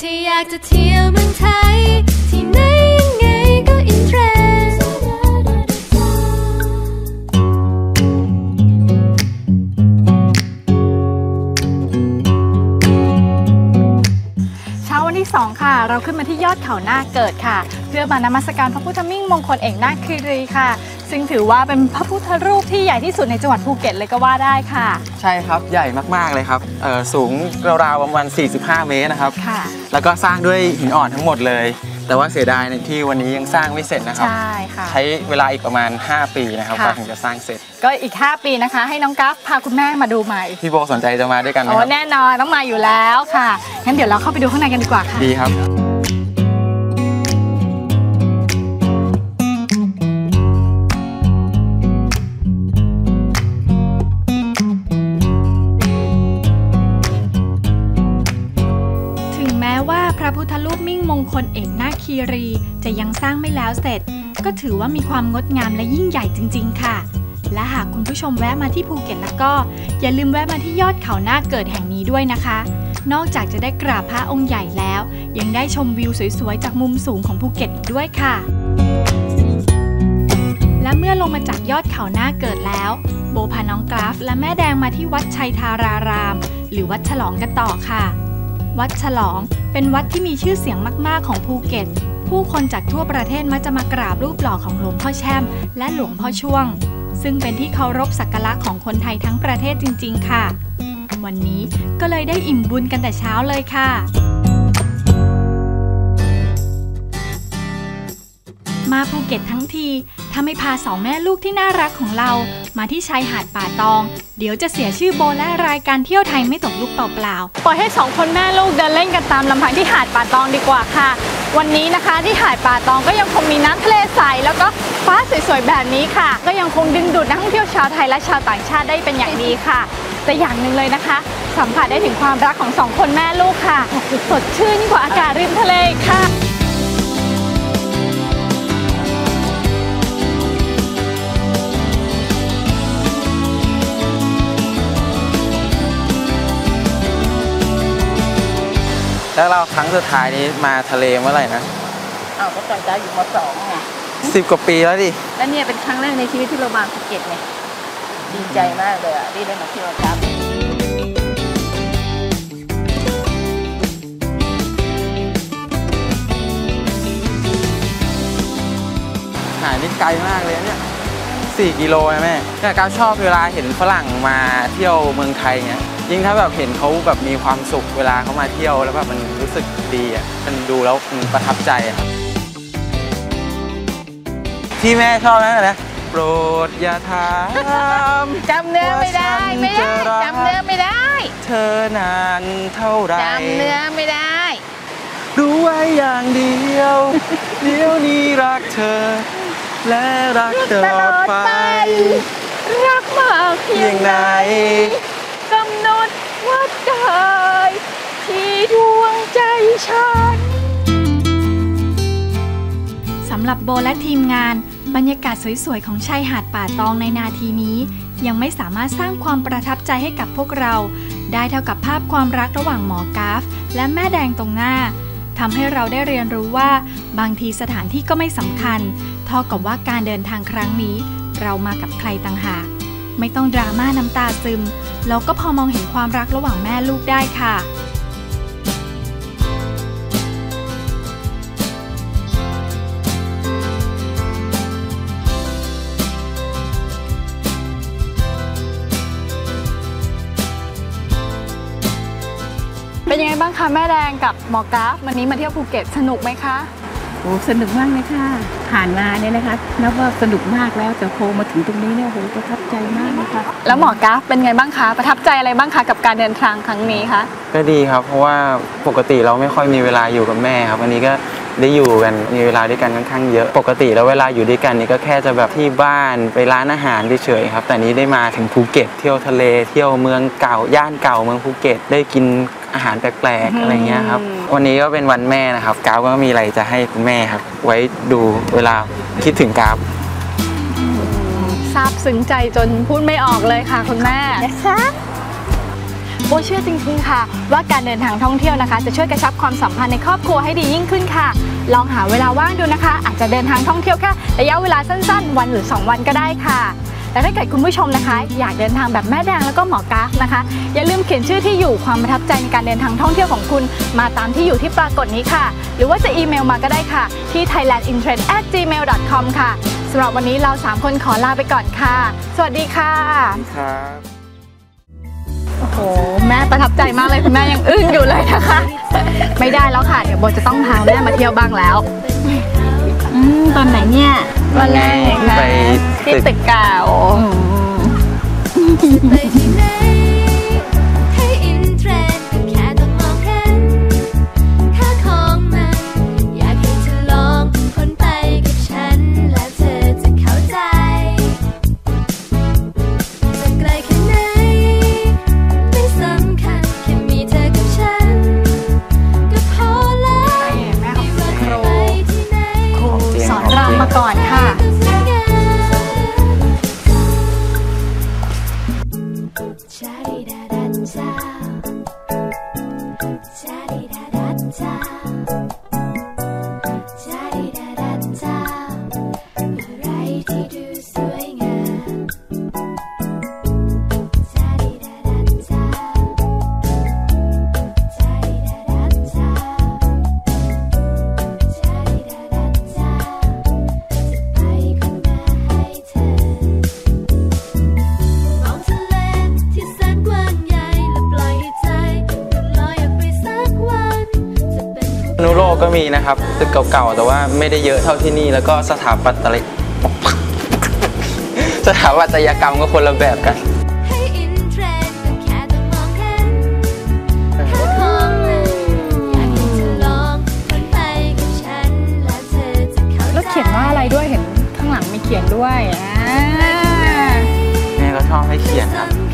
ที่อยากจะเที่ยวเมืองไทย ที่ไหนยังไงก็อินเทรนด์เช้าวันที่ 2 ค่ะ เราขึ้นมาที่ยอดเขาหน้าเกิดค่ะ เพื่อมานมัสการพระพุทธมิ่งมงคลเอกนาคคีรีค่ะ ซึ่งถือว่าเป็นพระพุทธรูปที่ใหญ่ที่สุดในจังหวัดภูเก็ตเลยก็ว่าได้ค่ะ ใช่ครับใหญ่มากๆเลยครับเอ่อสูงราวๆประมาณ 45 เมตรนะครับค่ะแล้วก็สร้างด้วยหินอ่อนทั้งหมดเลย แต่ว่าเสียดายในที่วันนี้ยังสร้างไม่เสร็จนะครับใช่ค่ะใช้เวลาอีกประมาณ 5 ปีนะครับค่ะกว่าถึงจะสร้างเสร็จ ก็อีก 5 ปีนะคะ ให้น้องกัฟพาคุณแม่มาดูใหม่พี่โบสนใจจะมาด้วยกันไหมโอ้ครับแน่นอนต้องมาอยู่แล้วค่ะงั้นเดี๋ยวเราเข้าไปดูข้างในกันดีกว่าค่ะดีครับ คลเอกนาคคีรี จะยังสร้างไม่แล้วเสร็จ ก็ถือว่ามีความงดงามและยิ่งใหญ่จริง ๆ ค่ะ และหากคุณผู้ชมแวะมาที่ภูเก็ตแล้วก็ อย่าลืมแวะมาที่ยอดเขาหน้าเกิดแห่งนี้ด้วยนะคะ นอกจากจะได้กราบพระองค์ใหญ่แล้ว ยังได้ชมวิวสวยๆจากมุมสูงของภูเก็ตอีกด้วยค่ะ และเมื่อลงมาจากยอดเขาหน้าเกิดแล้ว โบพาน้องกราฟ และแม่แดงมาที่วัดชัยทาราราม หรือวัดฉลองกันต่อค่ะ วัดฉลอง เป็นวัดที่มีชื่อเสียงมาก ๆ ของภูเก็ต ผู้คนจากทั่วประเทศมักจะมากราบรูปหล่อของหลวงพ่อแช่ม และหลวงพ่อช่วง ซึ่งเป็นที่เคารพสักการะของคนไทยทั้งประเทศจริง ๆ ค่ะ วันนี้ก็เลยได้อิ่มบุญกันแต่เช้าเลยค่ะ มาภูเก็ตทั้งทีถ้าไม่พาสองแม่ลูกที่น่ารักของเรา มาที่ชายหาดป่าตอง เดี๋ยวจะเสียชื่อโบและรายการเที่ยวไทยไม่ตกลูกเปล่าๆปล่อยให้สองคนแม่ลูกเดินเล่นกันตามลำพังที่หาดป่าตองดีกว่าค่ะ วันนี้นะคะที่หาดป่าตองก็ยังคงมีน้ำทะเลใสแล้วก็ฟ้าสวยๆแบบนี้ค่ะ ก็ยังคงดึงดูดนักท่องเที่ยวชาวไทยและชาวต่างชาติได้เป็นอย่างดีค่ะ แต่อย่างหนึ่งเลยนะคะ สัมผัสได้ถึงความรักของสองคนแม่ลูกค่ะสดชื่นกว่าอากาศริมทะเลค่ะ แล้วเราครั้งสุดท้ายนี้มาทะเลเมื่อไหร่นะอ้าวก็ตอนเช้าอยู่มสองไงสิบกว่าปีแล้วดิ แล้วเนี่ยเป็นครั้งแรกในชีวิตที่เรามาภูเก็ตไงดีใจมากเลยอะที่ได้มาเที่ยวครับหายนี่ไกลมากเลยเนี่ยสี่กิโลนะแม่แต่ก้าวชอบเวลาเห็นฝรั่งมาเที่ยวเมืองไทยเงี้ย ยิ่งถ้าแบบเห็นเขาแบบมีความสุขเวลาเขามาเที่ยวแล้วแบบมันรู้สึกดีอะมันดูแล้วมันประทับใจอะครับที่แม่ชอบนะนะโปรดอย่าถามจำเนื้อไม่ได้ไม่ได้ว่าฉันจะรักจำเนื้อไม่ได้ เธอนานเท่าไหรจำเนื้อไม่ได้ รู้ไว้อย่างเดียว เดี๋ยวนี้รักเธอ และรักตลอดไป รักมากเพีเพียยงงไหไหนนกำหน ดวัดได้ที่ดวงใจฉัน สำหรับโบและทีมงาน บรรยากาศสวยๆ ของชายหาดป่าตองในนาทีนี้ ยังไม่สามารถสร้างความประทับใจให้กับพวกเรา ได้เท่ากับภาพความรักระหว่างหมอกราฟ และแม่แดงตรงหน้าทำให้เราได้เรียนรู้ว่า บางทีสถานที่ก็ไม่สำคัญ เท่ากับว่าการเดินทางครั้งนี้ เรามากับใครต่างหาก ไม่ต้องดราม่าน้ำตาซึมเราก็พอมองเห็นความรักระหว่างแม่ลูกได้ค่ะ เป็นยังไงบ้างคะแม่แดงกับหมอกราฟวันนี้มาเที่ยวภูเก็ตสนุกไหมคะ โอ้สนุกมากเลยค่ะ ผ่านมาเนี่ยนะคะนับว่าสนุกมากแล้วแต่โพมาถึงตรงนี้เนี่ยโหประทับใจมากนะคะแล้วหมอกราฟเป็นไงบ้างคะประทับใจอะไรบ้างคะกับการเดินทางครั้งนี้คะก็ดีครับ เพราะว่าปกติเราไม่ค่อยมีเวลาอยู่กับแม่ครับวันนี้ก็ได้อยู่กันมีเวลาด้วยกันค่อนข้างเยอะปกติแล้วเวลาอยู่ด้วยกันนี่ก็แค่จะแบบที่บ้านไปร้านอาหารเฉยๆครับ แต่นี้ได้มาถึงภูเก็ตเที่ยวทะเล เที่ยวเมืองเก่าย่านเก่าเมืองภูเก็ตได้กิน อาหารแปลกๆอะไรเงี้ยครับ วันนี้ก็เป็นวันแม่นะครับกราฟก็มีอะไรจะให้คุณแม่ครับ ไว้ดูเวลาคิดถึงกราฟซาบซึ้งใจจนพูดไม่ออกเลยค่ะคุณแม่นะคะโบเชื่อจริงๆค่ะ ว่าการเดินทางท่องเที่ยวนะคะ จะช่วยกระชับความสัมพันธ์ในครอบครัวให้ดียิ่งขึ้นค่ะ ลองหาเวลาว่างดูนะคะ อาจจะเดินทางท่องเที่ยวแค่ระยะเวลาสั้นๆ วันหรือ 2 วันก็ได้ค่ะ แต่ถ้าเกิดคุณผู้ชมนะคะ อยากเดินทางแบบแม่แดงแล้วก็หมอกราฟนะคะ อย่าลืมเขียนชื่อที่อยู่ความประทับใจในการเดินทางท่องเที่ยวของคุณ มาตามที่อยู่ที่ปรากฏนี้ค่ะ หรือว่าจะอีเมลมาก็ได้ค่ะ ที่ thailandintrend@gmail.com ค่ะสำหรับวันนี้เราสามคนขอลาไปก่อนค่ะ สวัสดีค่ะครับโอ้โห แม่ประทับใจมากเลยคุณแม่ยังอึ้งอยู่เลยนะคะ ไม่ได้แล้วค่ะ เดี๋ยวโบจะต้องพาแม่มาเที่ยวบ้างแล้วอืมตอนไหนเนี่ยวันแรกนะไปที่ตึกตึกเก่า ไปที่ไหน มีนะครับตึกเก่าๆแต่ว่าไม่ได้เยอะเท่าที่นี่ แล้วก็สถาปัตยสถาปัตยกรรมก็คนละแบบกันให้อินเทรนด์ก็แค่ต้องมองเห็นแค่ของมันอยากให้เธอลองมันไปกับฉันแล้วเธอจะเข้าใจแล้วเขียนว่าอะไรด้วยเห็นข้างหลังมีเขียนด้วยอ่าแม่ก็ชอบให้เขียนครับสำ